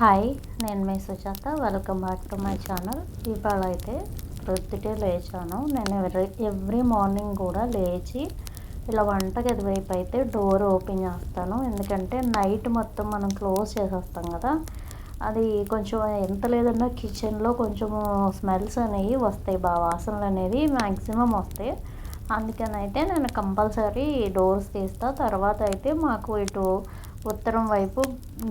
Hi నేను మీ Sujatha. Welcome back to my channel. ఇవాళ అయితే ప్రొద్దుటే లేచాను. నేను ఎవ్రీ ఎవ్రీ మార్నింగ్ కూడా లేచి ఇలా వంటగది వైపు అయితే డోర్ ఓపెన్ చేస్తాను. ఎందుకంటే నైట్ మొత్తం మనం క్లోజ్ చేసేస్తాం కదా. అది కొంచెం ఎంత లేదన్నా కిచెన్లో కొంచెం స్మెల్స్ అనేవి వస్తాయి బాగా వాసనలు అనేవి మ్యాక్సిమం వస్తాయి. అందుకని అయితే నేను కంపల్సరీ డోర్స్ తీస్తా. తర్వాత అయితే మాకు ఇటు ఉత్తరం వైపు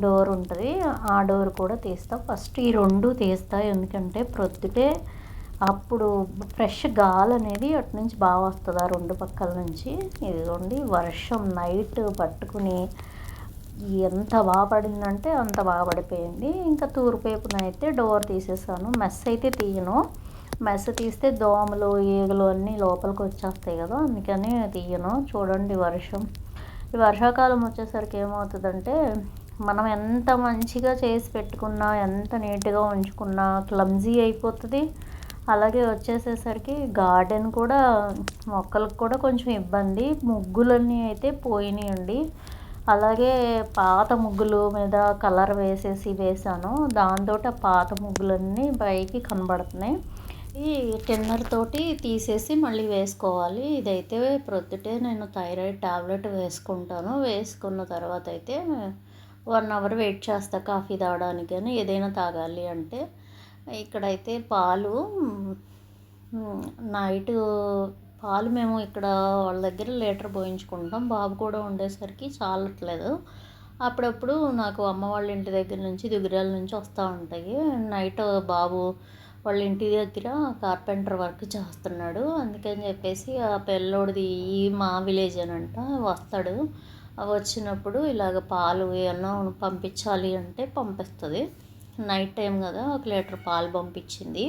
డోర్ ఉంటుంది. ఆ డోర్ కూడా తీస్తా. ఫస్ట్ ఈ రెండు తీస్తా. ఎందుకంటే ప్రొద్దుటే అప్పుడు ఫ్రెష్ గాలి అనేది అటు నుంచి బాగా వస్తుంది. ఆ రెండు పక్కల నుంచి ఇదిగోండి వర్షం నైట్ పట్టుకుని ఎంత బాగా పడిందంటే అంత బాగా పడిపోయింది. ఇంకా తూర్పు వైపున అయితే డోర్ తీసేసాను. మెస్ అయితే తీయను. మెస్ తీస్తే దోమలు ఈగలు అన్నీ లోపలికి వచ్చేస్తాయి కదా. అందుకని తీయను. చూడండి వర్షం. ఈ వర్షాకాలం వచ్చేసరికి ఏమవుతుందంటే మనం ఎంత మంచిగా చేసి పెట్టుకున్నా ఎంత నీట్గా ఉంచుకున్నా క్లమ్జీ అయిపోతుంది. అలాగే వచ్చేసేసరికి గార్డెన్ కూడా మొక్కలకు కూడా కొంచెం ఇబ్బంది. ముగ్గులన్నీ అయితే పోయినాయండి. అలాగే పాత ముగ్గులు మీద కలర్ వేసేసి వేసాను. దాంతో పాత ముగ్గులన్నీ పైకి కనబడుతున్నాయి. టెన్నర్ తోటి తీసేసి మళ్ళీ వేసుకోవాలి. ఇదైతే ప్రొద్దుటే నేను థైరాయిడ్ టాబ్లెట్ వేసుకుంటాను. వేసుకున్న తర్వాత అయితే వన్ అవర్ వెయిట్ చేస్తా కాఫీ తాగడానికి కానీ ఏదైనా తాగాలి అంటే. ఇక్కడైతే పాలు నైట్ పాలు మేము ఇక్కడ వాళ్ళ దగ్గర లీటర్ పోయించుకుంటాం. బాబు కూడా ఉండేసరికి చాలట్లేదు. అప్పుడప్పుడు నాకు అమ్మ వాళ్ళ ఇంటి దగ్గర నుంచి దిగురాల నుంచి వస్తూ ఉంటాయి. నైట్ బాబు వాళ్ళ ఇంటి దగ్గర కార్పెంటర్ వర్క్ చేస్తున్నాడు. అందుకని చెప్పేసి ఆ పిల్లోడిది ఈ మా విలేజ్ అని అంట వస్తాడు. వచ్చినప్పుడు ఇలాగ పాలు ఏమన్నా పంపించాలి అంటే పంపిస్తుంది. నైట్ టైం కదా ఒక లీటర్ పాలు పంపించింది.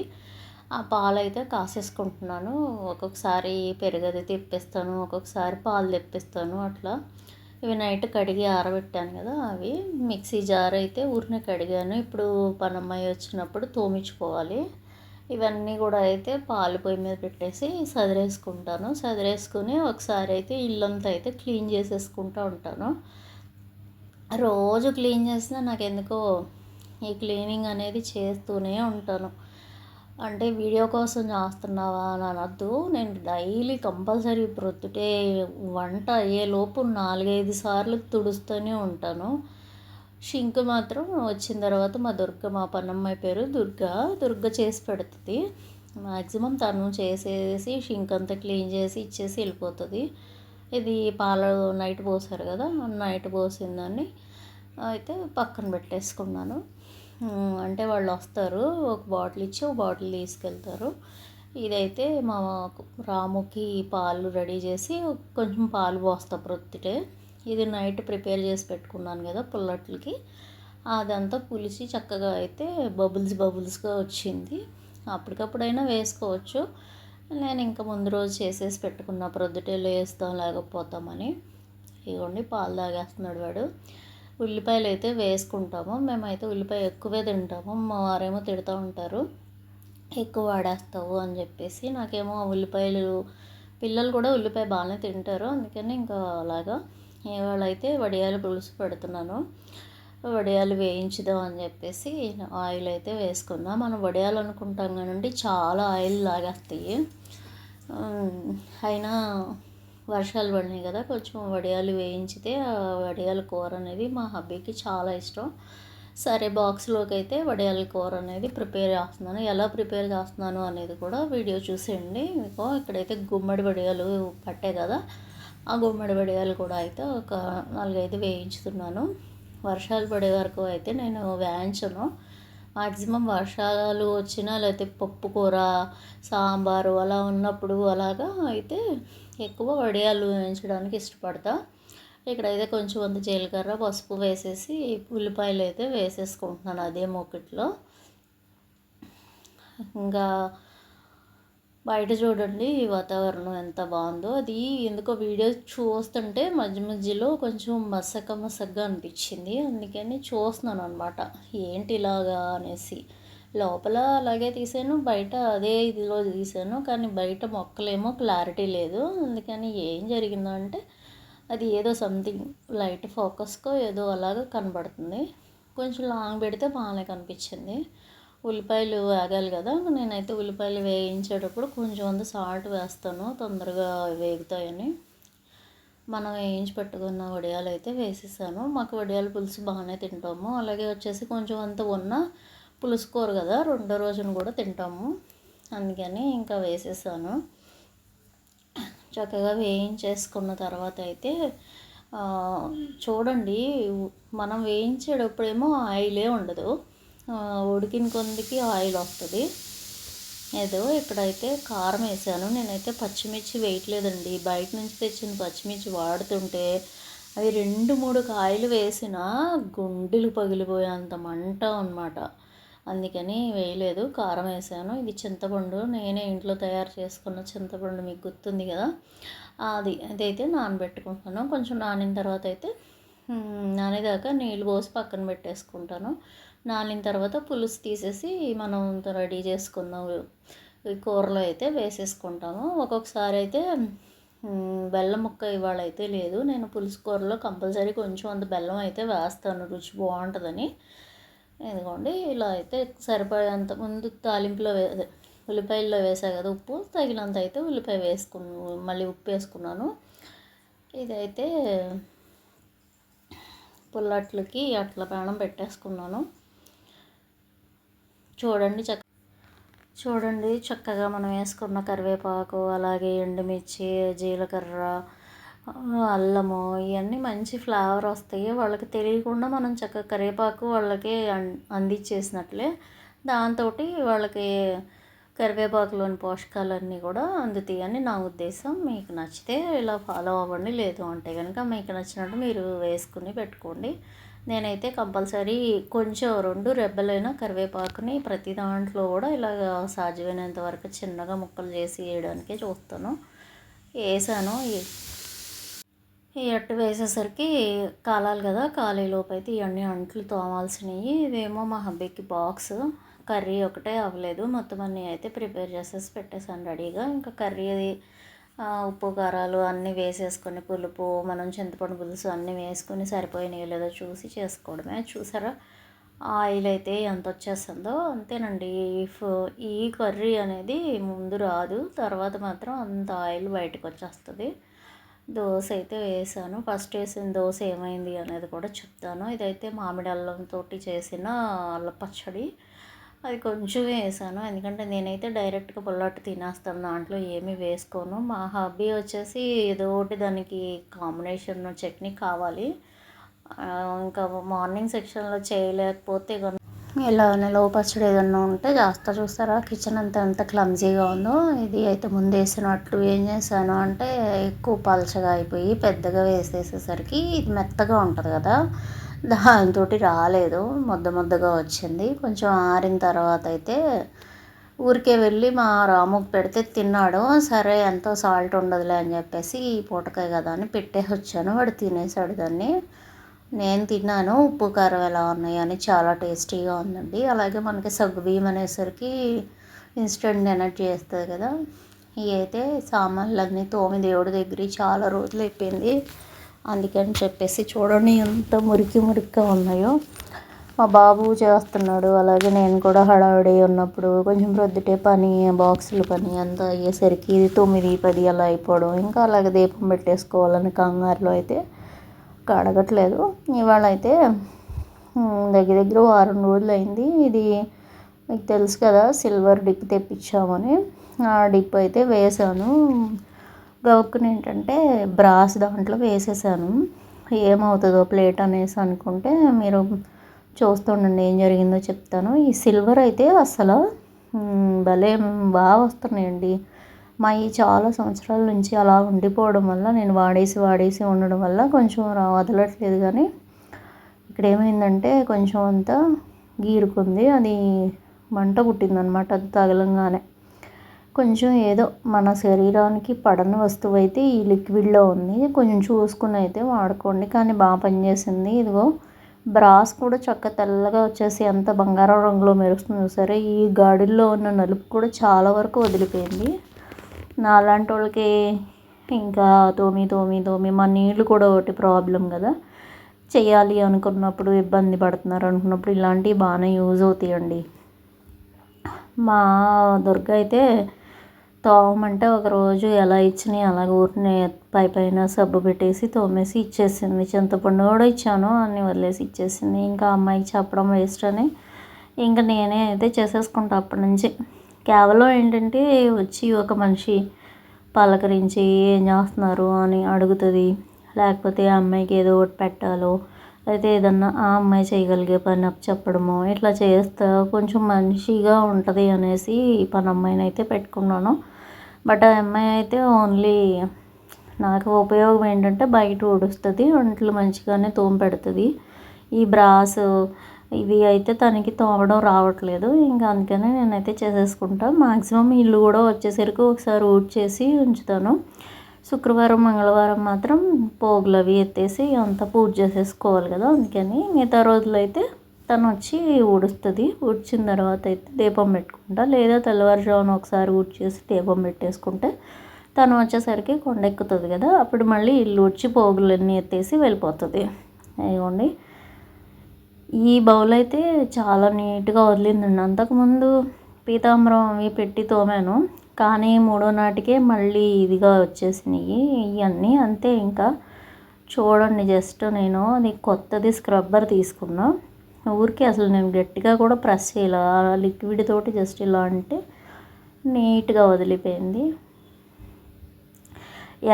ఆ పాలు అయితే కాసేసుకుంటున్నాను. ఒక్కొక్కసారి పెరుగది తెప్పిస్తాను ఒక్కొక్కసారి పాలు తెప్పిస్తాను అట్లా. ఇవి నైట్ కడిగి ఆరబెట్టాను కదా అవి. మిక్సీ జార్ అయితే ఊరినే కడిగాను. ఇప్పుడు పనమ్మాయి వచ్చినప్పుడు తోమించుకోవాలి. ఇవన్నీ కూడా అయితే పాలు పొయ్యి మీద పెట్టేసి సదిరేసుకుంటాను. సదిరేసుకుని ఒకసారి అయితే ఇల్లంతా అయితే క్లీన్ చేసేసుకుంటూ ఉంటాను. రోజు క్లీన్ చేసినా నాకు ఎందుకో ఈ క్లీనింగ్ అనేది చేస్తూనే ఉంటాను. అంటే వీడియో కోసం చేస్తున్నావా అని అనొద్దు. నేను డైలీ కంపల్సరీ ప్రొద్దుటే వంట అయ్యేలోపు నాలుగైదు సార్లు తుడుస్తూనే ఉంటాను. షింక్ మాత్రం వచ్చిన తర్వాత మా దుర్గ మా పన్నమ్మాయి పేరు దుర్గ. దుర్గ చేసి పెడుతుంది. మ్యాక్సిమం తను చేసేసి షింక్ అంతా క్లీన్ చేసి ఇచ్చేసి వెళ్ళిపోతుంది. ఇది పాలు నైట్ పోసారు కదా నైట్ పోసిందని అయితే పక్కన పెట్టేసుకున్నాను. అంటే వాళ్ళు వస్తారు ఒక బాటిల్ ఇచ్చి ఒక బాటిల్ తీసుకెళ్తారు. ఇదైతే మా రాముకి పాలు రెడీ చేసి కొంచెం పాలు పోస్తా ప్రొద్దుటే. ఇది నైట్ ప్రిపేర్ చేసి పెట్టుకున్నాను కదా పుల్లట్లకి. అదంతా పులిసి చక్కగా అయితే బబుల్స్ బబుల్స్గా వచ్చింది. అప్పటికప్పుడైనా వేసుకోవచ్చు. నేను ఇంకా ముందు రోజు చేసేసి పెట్టుకున్న ప్రొద్దుటే వేస్తాం లేకపోతామని. ఇవ్వండి పాలు తాగేస్తున్నాడు వాడు. ఉల్లిపాయలు అయితే వేసుకుంటాము. మేమైతే ఉల్లిపాయ ఎక్కువే తింటాము. మా వారేమో తిడుతూ ఉంటారు ఎక్కువ వాడేస్తావు అని చెప్పేసి. నాకేమో ఉల్లిపాయలు పిల్లలు కూడా ఉల్లిపాయ బాగానే తింటారు. అందుకని ఇంకా అలాగా ఇవాళ అయితే వడియాలు పులుసు పెడుతున్నాను. వడియాలు వేయించుదాం అని చెప్పేసి ఆయిల్ అయితే వేసుకున్నా. మనం వడియాలు అనుకుంటాం కానీ చాలా ఆయిల్ లాగేస్తాయి. అయినా వర్షాలు పడినాయి కదా కొంచెం వడియాలు వేయించితే ఆ వడియాల కూర అనేది మా హబ్బీకి చాలా ఇష్టం. సరే బాక్స్లోకి అయితే వడియాల కూర అనేది ప్రిపేర్ చేస్తున్నాను. ఎలా ప్రిపేర్ చేస్తున్నాను అనేది కూడా వీడియో చూసేయండి. మీకు ఇక్కడైతే గుమ్మడి వడియాలు పట్టే కదా. ఆ గుమ్మడి వడియాలు కూడా అయితే ఒక నాలుగైదు వేయించుతున్నాను. వర్షాలు పడే వరకు అయితే నేను వేయించను. మ్యాక్సిమం వర్షాలు వచ్చినా లేకపోతే పప్పు కూర సాంబారు అలా ఉన్నప్పుడు అలాగా అయితే ఎక్కువ వడియాలు వేయించడానికి ఇష్టపడతా. ఇక్కడైతే కొంచెం అంత జీలకర్ర పసుపు వేసేసి ఉల్లిపాయలు అయితే వేసేసుకుంటున్నాను అదే మొక్కట్లో ఇంకా బయట చూడండి ఈ వాతావరణం ఎంత బాగుందో. అది ఎందుకో వీడియో చూస్తుంటే మధ్య మధ్యలో కొంచెం మసక మసగ్గా అనిపించింది. అందుకని చూస్తున్నాను అనమాట ఏంటి ఇలాగా అనేసి. లోపల అలాగే తీసాను బయట అదే ఇదిలో తీసాను కానీ బయట మొక్కలేమో క్లారిటీ లేదు. అందుకని ఏం జరిగిందో అంటే అది ఏదో సంథింగ్ లైట్ ఫోకస్కో ఏదో అలాగా కనబడుతుంది. కొంచెం లాంగ్ పెడితే బాగానే కనిపించింది. ఉల్లిపాయలు వేగాలి కదా. నేనైతే ఉల్లిపాయలు వేయించేటప్పుడు కొంచెం అంత సాల్ట్ వేస్తాను. తొందరగా వేగుతాయని. మనం వేయించి పెట్టుకున్న వడియాలు అయితే వేసేసాను. మాకు వడియాల పులుసు బాగానే తింటాము. అలాగే వచ్చేసి కొంచెం అంత ఉన్న పులుసు కూర కదా రెండో రోజున కూడా తింటాము. అందుకని ఇంకా వేసేసాను. చక్కగా వేయించేసుకున్న తర్వాత అయితే చూడండి మనం వేయించేటప్పుడేమో ఆయిలే ఉండదు. ఉడికిన కొందికి ఆయిల్ వస్తుంది. ఏదో ఇక్కడైతే కారం వేసాను. నేనైతే పచ్చిమిర్చి వేయట్లేదండి. బయట నుంచి తెచ్చిన పచ్చిమిర్చి వాడుతుంటే అవి రెండు మూడు కాయలు వేసిన గుండెలు పగిలిపోయేంత మంట అనమాట అందుకని వేయలేదు. కారం వేసాను. ఇది చింతపండు. నేనే ఇంట్లో తయారు చేసుకున్న చింతపండు మీకు గుర్తుంది కదా? అది. అదైతే నానబెట్టుకుంటాను. కొంచెం నానిన తర్వాత అయితే నానేదాకా నీళ్ళు పోసి పక్కన పెట్టేసుకుంటాను. నానిన తర్వాత పులుసు తీసేసి మనం రెడీ చేసుకుందాం కూరలో అయితే వేసేసుకుంటాము. ఒక్కొక్కసారి అయితే బెల్లం ముక్క ఇవాళ అయితే లేదు. నేను పులుసు కూరలో కంపల్సరీ కొంచెం అంత బెల్లం అయితే వేస్తాను. రుచి బాగుంటుందని. ఇదిగోండి ఇలా అయితే సరిపడేంత ముందు తాలింపులో వే ఉల్లిపాయల్లో వేసా కదా ఉప్పు తగినంత అయితే ఉల్లిపాయ వేసుకున్నాను మళ్ళీ ఉప్పు వేసుకున్నాను. ఇదైతే పుల్లట్లకి అట్లా ప్రాణం పెట్టేసుకున్నాను. చూడండి చక్క చూడండి చక్కగా మనం వేసుకున్న కరివేపాకు అలాగే ఎండుమిర్చి జీలకర్ర అల్లము ఇవన్నీ మంచి ఫ్లేవర్ వస్తాయి. వాళ్ళకి తెలియకుండా మనం చక్కగా కరివేపాకు వాళ్ళకి అందించేసినట్లే దాంతో వాళ్ళకి కరివేపాకులోని పోషకాలన్నీ కూడా అందుతాయని నా ఉద్దేశం. మీకు నచ్చితే ఇలా ఫాలో అవ్వండి. లేదు అంటే కనుక మీకు నచ్చినట్టు మీరు వేసుకుని పెట్టుకోండి. నేనైతే కంపల్సరీ కొంచెం రెండు రెబ్బలైన కరివేపాకుని ప్రతి దాంట్లో కూడా ఇలాగ సాధ్యమైనంత వరకు చిన్నగా ముక్కలు చేసి వేయడానికే చూస్తాను. వేసాను. ఈ అట్టు వేసేసరికి కాలాలి కదా. కాలేలోపు అయితే ఇవన్నీ అంట్లు తోమాల్సినవి. ఇవేమో మా హబ్బీకి బాక్స్. కర్రీ ఒకటే అవ్వలేదు. మొత్తం అన్నీ అయితే ప్రిపేర్ చేసేసి పెట్టేసాను రెడీగా. ఇంకా కర్రీ ఉప్పు కారాలు అన్నీ వేసేసుకొని పులుపు మనం చింతపండు పులుసు అన్నీ వేసుకొని సరిపోయినాయో లేదో చూసి చేసుకోవడమే. చూసారా? ఆయిల్ అయితే ఎంత వచ్చేస్తుందో అంతేనండి. ఈ కర్రీ అనేది ముందు రాదు తర్వాత మాత్రం అంత ఆయిల్ బయటకు వచ్చేస్తుంది. దోశ అయితే వేసాను. ఫస్ట్ వేసిన దోశ ఏమైంది అనేది కూడా చెప్తాను. ఇదైతే మామిడి అల్లంతో చేసిన అల్ల పచ్చడి. అది కొంచెం వేసాను. ఎందుకంటే నేనైతే డైరెక్ట్గా పుల్లట్టు తినేస్తాను. దాంట్లో ఏమీ వేసుకోను. మా హాబీ వచ్చేసి ఏదో ఒకటి దానికి కాంబినేషన్ చట్నీ కావాలి. ఇంకా మార్నింగ్ సెక్షన్లో చేయలేకపోతే ఇలా నిలవ పచ్చడి ఏదన్నా ఉంటే చేస్తా చూస్తారా? కిచెన్ అంతా ఎంత క్లమ్జీగా ఉందో ఇది అయితే ముందు వేసినట్లు ఏం చేశాను అంటే ఎక్కువ పలచగా అయిపోయి పెద్దగా వేసేసేసరికి ఇది మెత్తగా ఉంటుంది కదా. దాంతో రాలేదు. ముద్ద ముద్దగా వచ్చింది. కొంచెం ఆరిన తర్వాత అయితే ఊరికే వెళ్ళి మా రాముకు పెడితే తిన్నాడు. సరే ఎంతో సాల్ట్ ఉండదులే అని చెప్పేసి ఈ పూటకాయ కదా అని పెట్టేసి వచ్చాను. వాడు తినేసాడు దాన్ని. నేను తిన్నాను. ఉప్పు కారం ఎలా ఉన్నాయి అని చాలా టేస్టీగా ఉందండి. అలాగే మనకి సగ్గుబియ్యం అనేసరికి ఇన్స్టెంట్ ఎనర్జీ చేస్తుంది కదా. ఇవి అయితే సామాన్లన్నీ తోమి దేవుడి దగ్గర చాలా రోజులు అయిపోయింది. అందుకని చెప్పేసి చూడండి ఎంత మురికి మురికిగా ఉన్నాయో. మా బాబు చేస్తున్నాడు అలాగే నేను కూడా హడావిడి ఉన్నప్పుడు కొంచెం ప్రొద్దుటే పని బాక్సులు పని అంతా అయ్యేసరికి తొమ్మిది పది అలా అయిపోవడం. ఇంకా అలాగే దీపం పెట్టేసుకోవాలని కంగారులో అయితే కడగట్లేదు ఇవాళ అయితే దగ్గర దగ్గర వారం రోజులు అయింది ఇది మీకు తెలుసు కదా సిల్వర్ డిప్ తెప్పించామని. ఆ డిప్ అయితే వేసాను గౌక్కుని ఏంటంటే బ్రాస్ దాంట్లో వేసేసాను. ఏమవుతుందో ప్లేట్ అనేసి అనుకుంటే మీరు చూస్తుండండి ఏం జరిగిందో చెప్తాను. ఈ సిల్వర్ అయితే అసలు భలే బాగా వస్తున్నాయండి. మా ఈ చాలా సంవత్సరాల నుంచి అలా ఉండిపోవడం వల్ల నేను వాడేసి వాడేసి ఉండడం వల్ల కొంచెం వదలట్లేదు కానీ ఇక్కడ ఏమైందంటే కొంచెం అంతా గీరుకుంది. అది మంట పుట్టిందనమాట అది తగలంగానే. కొంచెం ఏదో మన శరీరానికి పడని వస్తువు అయితే ఈ లిక్విడ్లో ఉంది. కొంచెం చూసుకుని అయితే వాడుకోండి. కానీ బాగా పనిచేసింది. ఇదిగో బ్రాస్ కూడా చక్క తెల్లగా వచ్చేసి ఎంత బంగారం రంగులో మెరుస్తుంది సరే ఈ గాడిల్లో ఉన్న నలుపు కూడా చాలా వరకు వదిలిపోయింది. నాలాంటి వాళ్ళకి ఇంకా తోమి తోమి తోమి మా నీళ్ళు కూడా ఒకటి ప్రాబ్లం కదా. చేయాలి అనుకున్నప్పుడు ఇబ్బంది పడుతున్నారు అనుకున్నప్పుడు ఇలాంటివి బాగానే యూజ్ అవుతాయండి. మా దుర్గ అయితే తోమంటే ఒకరోజు ఎలా ఇచ్చినాయి అలాగ ఊరినే పై పైన సబ్బు పెట్టేసి తోమేసి ఇచ్చేసింది. చింతపండు కూడా ఇచ్చాను అన్నీ వదిలేసి ఇచ్చేసింది. ఇంకా అమ్మాయికి చెప్పడం వేస్ట్ అని ఇంకా నేనే అయితే చేసేసుకుంటా అప్పటి నుంచి. కేవలం ఏంటంటే వచ్చి ఒక మనిషి పలకరించి ఏం చేస్తున్నారు అని అడుగుతుంది. లేకపోతే ఆ అమ్మాయికి ఏదో ఒకటి పెట్టాలో అయితే ఏదన్నా ఆ అమ్మాయి చేయగలిగే పని అప్పు చెప్పడము ఇట్లా చేస్తే కొంచెం మంచిగా ఉంటుంది అనేసి పని అమ్మాయిని అయితే పెట్టుకున్నాను. బట్ ఆ అమ్మాయి అయితే ఓన్లీ నాకు ఉపయోగం ఏంటంటే బయట ఊడుస్తుంది ఒంట్లో మంచిగానే తోమ పెడుతుంది. ఈ బ్రాస్ ఇవి అయితే తనకి తోమడం రావట్లేదు. ఇంకా అందుకనే నేనైతే చేసేసుకుంటా. మాక్సిమం ఇల్లు కూడా వచ్చేసరికి ఒకసారి ఊడ్చేసి ఉంచుతాను. శుక్రవారం మంగళవారం మాత్రం పోగులు అవి ఎత్తేసి అంతా పూజ చేసేసుకోవాలి కదా అందుకని మిగతా రోజులైతే అయితే తను వచ్చి ఊడుస్తుంది. ఊడ్చిన తర్వాత అయితే దీపం పెట్టుకుంటా. లేదా తెల్లవారుజామున ఒకసారి ఊడ్చేసి దీపం పెట్టేసుకుంటే తను వచ్చేసరికి కొండ ఎక్కుతుంది కదా. అప్పుడు మళ్ళీ ఇల్లు ఊడ్చి పోగులన్నీ ఎత్తేసి వెళ్ళిపోతుంది. ఇవ్వండి ఈ బౌల్ అయితే చాలా నీట్గా వదిలిందండి. అంతకుముందు పీతాంబరం అవి పెట్టి తోమాను. కానీ మూడో నాటికే మళ్ళీ ఇదిగా వచ్చేసినాయి. ఇవన్నీ అంతే ఇంకా. చూడండి జస్ట్ నేను అది కొత్తది స్క్రబ్బర్ తీసుకున్నా. ఊరికి అసలు నేను గట్టిగా కూడా ప్రెస్ చేయాలి. లిక్విడ్ తోటి జస్ట్ ఇలా అంటే నీట్గా వదిలిపోయింది.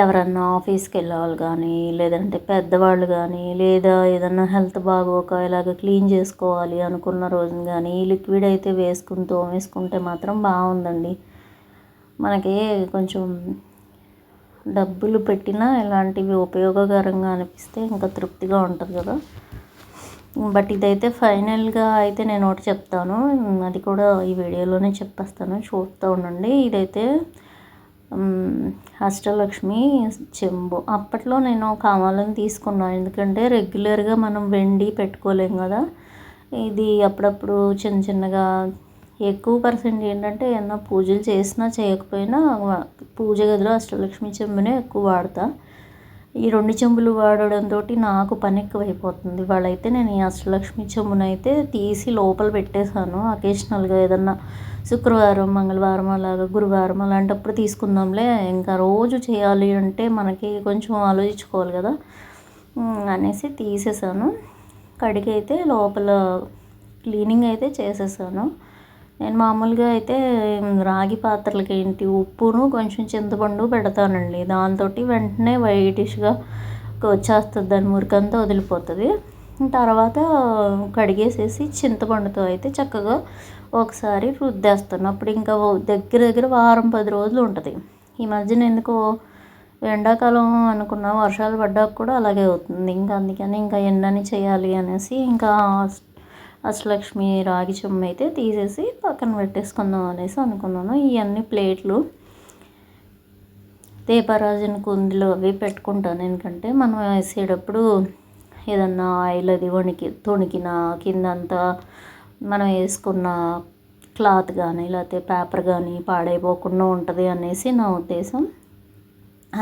ఎవరన్నా ఆఫీస్కి వెళ్ళాలి కానీ లేదంటే పెద్దవాళ్ళు కానీ లేదా ఏదన్నా హెల్త్ బాగోక ఇలాగ క్లీన్ చేసుకోవాలి అనుకున్న రోజున కానీ ఈ లిక్విడ్ అయితే వేసుకుని తోమేసుకుంటే మాత్రం బాగుందండి. మనకి కొంచెం డబ్బులు పెట్టినా ఇలాంటివి ఉపయోగకరంగా అనిపిస్తే ఇంకా తృప్తిగా ఉంటుంది కదా. బట్ ఇదైతే ఫైనల్గా అయితే నేను ఒకటి చెప్తాను. అది కూడా ఈ వీడియోలోనే చెప్పేస్తాను. చూస్తూ ఉండండి. ఇదైతే అష్టలక్ష్మి చెంబు. అప్పట్లో నేను కావాలని తీసుకున్నాను ఎందుకంటే రెగ్యులర్గా మనం వెండి పెట్టుకోలేం కదా. ఇది అప్పుడప్పుడు చిన్న చిన్నగా ఎక్కువ పర్సెంట్ ఏంటంటే ఏమన్నా పూజలు చేసినా చేయకపోయినా పూజ గదిలో అష్టలక్ష్మి చెంబునే ఎక్కువ వాడతా. ఈ రెండు చెంబులు వాడడంతో నాకు పని ఎక్కువైపోతుంది వాళ్ళైతే నేను ఈ అష్టలక్ష్మి చెంబునైతే తీసి లోపల పెట్టేశాను. అకేషనల్గా ఏదన్నా శుక్రవారం మంగళవారం అలాగా గురువారం అలాంటప్పుడు తీసుకుందాంలే. ఇంకా రోజు చేయాలి అంటే మనకి కొంచెం ఆలోచించుకోవాలి కదా. అనేసి తీసేసాను కడిగి అయితే లోపల క్లీనింగ్ అయితే చేసేసాను నేను మామూలుగా అయితే రాగి పాత్రలకి ఏంటి ఉప్పును కొంచెం చింతపండు పెడతానండి. దాంతో వెంటనే వైటిష్గా వచ్చేస్తుంది దాని మురికంతా వదిలిపోతుంది. తర్వాత కడిగేసేసి చింతపండుతో అయితే చక్కగా ఒకసారి రుద్దేస్తాను. అప్పుడు ఇంకా దగ్గర దగ్గర వారం పది రోజులు ఉంటుంది. ఈ మధ్యన ఎందుకో ఎండాకాలం అనుకున్న వర్షాలు పడ్డాక కూడా అలాగే అవుతుంది. ఇంకా అందుకని ఇంకా ఎండని చేయాలి అనేసి ఇంకా అష్టలక్ష్మి రాగి చెమ్మ అయితే తీసేసి పక్కన పెట్టేసుకుందాం అనేసి అనుకున్నాను. ఇవన్నీ ప్లేట్లు. దీపారాజన కుందులు అవి పెట్టుకుంటాను. ఎందుకంటే మనం వేసేటప్పుడు ఏదన్నా ఆయిల్ అది వణికి తొణికిన కిందంతా మనం వేసుకున్న క్లాత్ కానీ లేకపోతే పేపర్ కానీ పాడైపోకుండా ఉంటుంది అనేసి నా ఉద్దేశం.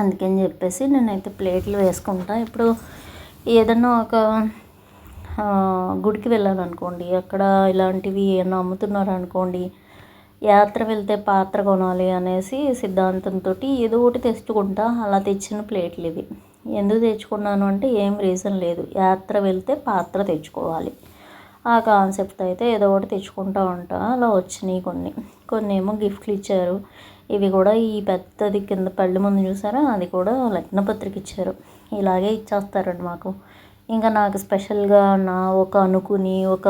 అందుకని చెప్పేసి నేనైతే ప్లేట్లు వేసుకుంటా. ఇప్పుడు ఏదన్నా ఒక గుడికి వెళ్ళాలనుకోండి అక్కడ ఇలాంటివి ఏమైనా అమ్ముతున్నారు అనుకోండి యాత్ర వెళ్తే పాత్ర కొనాలి అనేసి సిద్ధాంతంతో ఏదో ఒకటి తెచ్చుకుంటా అలా తెచ్చిన ప్లేట్లు ఇవి. ఎందుకు తెచ్చుకున్నాను అంటే ఏం రీజన్ లేదు. యాత్ర వెళ్తే పాత్ర తెచ్చుకోవాలి. ఆ కాన్సెప్ట్ అయితే ఏదో ఒకటి తెచ్చుకుంటూ ఉంటా. అలా వచ్చినాయి కొన్ని. కొన్ని ఏమో గిఫ్ట్లు ఇచ్చారు. ఇవి కూడా ఈ పెద్దది కింద పళ్ళు ముందు చూసారా? అది కూడా లగ్నపత్రిక ఇచ్చారు. ఇలాగే ఇచ్చేస్తారండి మాకు. ఇంకా నాకు స్పెషల్గా నా ఒక అనుకుని ఒక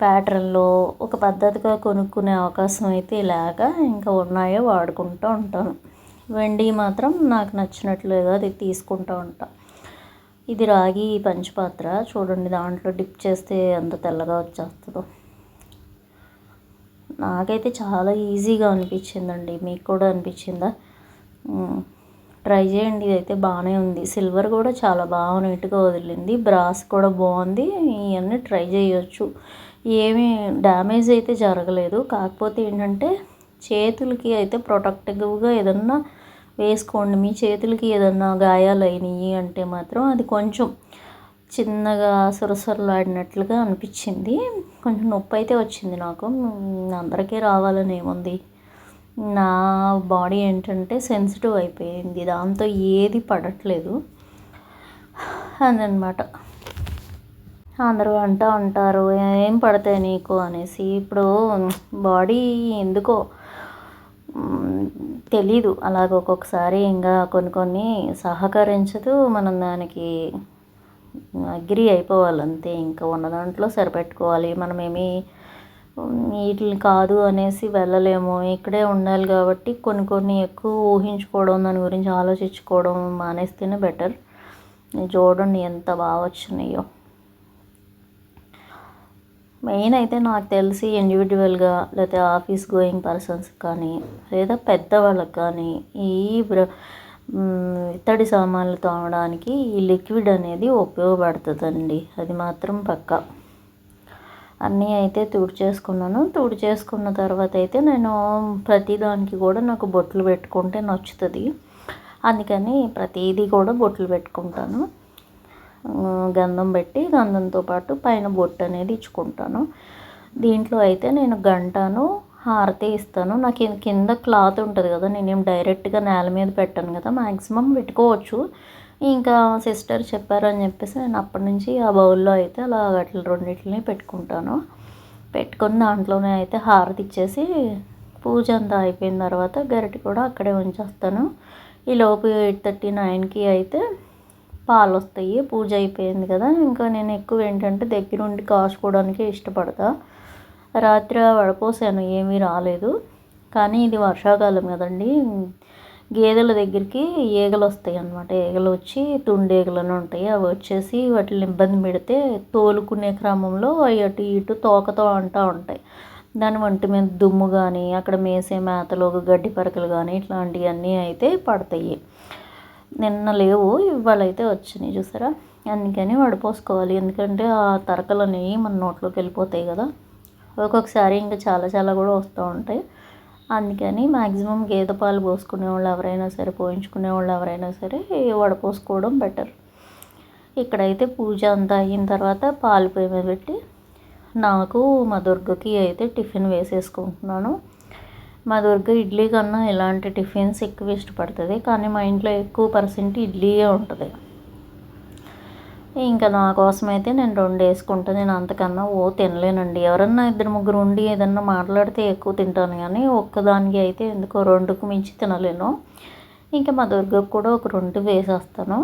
ప్యాటర్న్లో ఒక పద్ధతిగా కొనుక్కునే అవకాశం అయితే లేక ఇంకా ఉన్నాయో వాడుకుంటూ ఉంటాను. వెండి మాత్రం నాకు నచ్చినట్లుగా అది తీసుకుంటూ ఉంటాను ఇది రాగి పంచపాత్ర. చూడండి దాంట్లో డిప్ చేస్తే ఎంత తెల్లగా వచ్చేస్తుందో. నాకైతే చాలా ఈజీగా అనిపించిందండి. మీకు కూడా అనిపించిందా? ట్రై చేయండి. ఇదైతే బాగానే ఉంది. సిల్వర్ కూడా చాలా బాగా నీట్గా వదిలింది. బ్రాస్ కూడా బాగుంది. ఇవన్నీ ట్రై చేయొచ్చు. ఏమీ డ్యామేజ్ అయితే జరగలేదు. కాకపోతే ఏంటంటే చేతులకి అయితే ప్రొటెక్టివ్గా ఏదన్నా వేసుకోండి. మీ చేతులకి ఏదన్నా గాయాలు అయినాయి అంటే మాత్రం అది కొంచెం చిన్నగా సురసురలాడినట్లుగా అనిపించింది. కొంచెం నొప్పి అయితే వచ్చింది నాకు. అందరికీ రావాలని ఏముంది? నా బాడీ ఏంటంటే సెన్సిటివ్ అయిపోయింది. దాంతో ఏది పడట్లేదు. అదనమాట. అందరూ అంటూ ఉంటారు ఏం పడతాయి నీకు? అనేసి. ఇప్పుడు బాడీ ఎందుకో తెలీదు. అలాగ ఒక్కొక్కసారి ఇంకా కొన్ని కొన్ని సహకరించదు. మనం దానికి అగ్రి అయిపోవాలి అంతే ఇంకా ఉన్న దాంట్లో సరిపెట్టుకోవాలి. మనమేమి వీటిని కాదు అనేసి వెళ్ళలేము. ఇక్కడే ఉండాలి కాబట్టి కొన్ని కొన్ని ఎక్కువ ఊహించుకోవడం దాని గురించి ఆలోచించుకోవడం మానేస్తేనే బెటర్. చూడండి ఎంత బాగా వచ్చినాయో. మెయిన్ అయితే నాకు తెలిసి ఇండివిజువల్గా లేకపోతే ఆఫీస్ గోయింగ్ పర్సన్స్ కానీ లేదా పెద్దవాళ్ళకి కానీ ఈ ఇత్తడి సామాన్లు తోమడానికి ఈ లిక్విడ్ అనేది ఉపయోగపడుతుందండి. అది మాత్రం పక్కా. అన్నీ అయితే తుడి చేసుకున్నాను తుడి చేసుకున్న తర్వాత అయితే నేను ప్రతిదానికి కూడా నాకు బొట్లు పెట్టుకుంటే నచ్చుతుంది. అందుకని ప్రతిదీ కూడా బొట్లు పెట్టుకుంటాను. గంధం పెట్టి గంధంతో పాటు పైన బొట్టు అనేది ఇచ్చుకుంటాను. దీంట్లో అయితే నేను గంటను హారతి ఇస్తాను. నాకు కింద క్లాత్ ఉంటుంది కదా నేనేం డైరెక్ట్గా నేల మీద పెట్టాను కదా మ్యాక్సిమం పెట్టుకోవచ్చు. ఇంకా సిస్టర్ చెప్పారని చెప్పేసి నేను అప్పటి నుంచి ఆ బౌల్లో అయితే అలా అట్లా రెండింటిని పెట్టుకుంటాను. పెట్టుకుని దాంట్లోనే అయితే హారతి ఇచ్చేసి పూజ అంతా అయిపోయిన తర్వాత గరిటె కూడా అక్కడే ఉంచేస్తాను. ఈ లోపు ఎయిట్ థర్టీ నైన్కి అయితే పాలు వస్తాయి పూజ అయిపోయింది కదా. ఇంకా నేను ఎక్కువ ఏంటంటే దగ్గరుండి కాసుకోవడానికి ఇష్టపడతా. రాత్రి వడపోసాను. ఏమీ రాలేదు. కానీ ఇది వర్షాకాలం కదండి. గేదెల దగ్గరికి ఈగలు వస్తాయి అన్నమాట. ఈగలు వచ్చి తుండేగలు అని ఉంటాయి. అవి వచ్చేసి వాటిని ఇబ్బంది పెడితే తోలుకునే క్రమంలో అవి అటు ఇటు తోకతో అంటూ ఉంటాయి. దాని వంటి మీద దుమ్ము కానీ అక్కడ మేసే మేతలో గడ్డి పరకలు కానీ ఇట్లాంటివన్నీ అయితే పడతాయి. నిన్న లేవు ఇవాళ అయితే వచ్చినాయి చూసారా? అందుకని వడపోసుకోవాలి ఎందుకంటే ఆ తరకలు అనేవి మన నోట్లోకి వెళ్ళిపోతాయి కదా. ఒక్కొక్కసారి ఇంకా చాలా చాలా కూడా వస్తూ ఉంటాయి. అందుకని మ్యాక్సిమం గేదె పాలు పోసుకునే వాళ్ళు ఎవరైనా సరే పోయించుకునే వాళ్ళు ఎవరైనా సరే వడపోసుకోవడం బెటర్. ఇక్కడైతే పూజ అంతా అయిన తర్వాత పాలు పొయ్యి మీద పెట్టి నాకు మా దుర్గకి అయితే టిఫిన్ వేసేసుకుంటున్నాను. మా దుర్గ ఇడ్లీ కన్నా ఇలాంటి టిఫిన్స్ ఎక్కువ ఇష్టపడుతుంది కానీ మా ఇంట్లో ఎక్కువ పర్సెంట్ ఇడ్లీయే ఉంటుంది. ఇంకా నా కోసం అయితే నేను రెండు వేసుకుంటా నేను అంతకన్నా ఓ తినలేనండి. ఎవరన్నా ఇద్దరు ముగ్గురు ఉండి ఏదన్నా మాట్లాడితే ఎక్కువ తింటాను కానీ ఒక్కదానికి అయితే ఎందుకో రెండుకు మించి తినలేను. ఇంకా మా దుర్గకు కూడా ఒక రెండు వేసేస్తాను.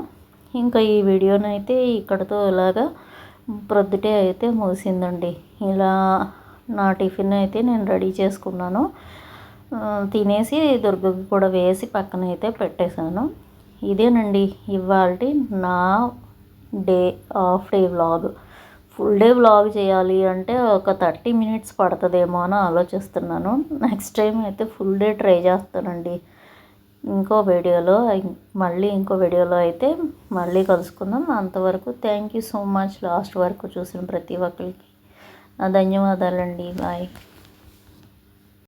ఇంకా ఈ వీడియోని అయితే ఇక్కడతో ఇలాగా ప్రొద్దుటే అయితే ముగిసిందండి. ఇలా నా టిఫిన్ అయితే నేను రెడీ చేసుకున్నాను. తినేసి దుర్గకి కూడా వేసి పక్కన అయితే పెట్టేశాను. ఇదేనండి ఇవాళ నా day half day vlog. Full day vlog చేయాలి అంటే ఒక థర్టీ మినిట్స్ పడుతుందేమో అని ఆలోచిస్తున్నాను. నెక్స్ట్ టైం అయితే ఫుల్ డే ట్రై చేస్తానండి. ఇంకో వీడియోలో మళ్ళీ ఇంకో వీడియోలో అయితే మళ్ళీ కలుసుకుందాం. అంతవరకు thank you so much last వరకు చూసిన ప్రతి ఒక్కరికి. ధన్యవాదాలండి. బాయ్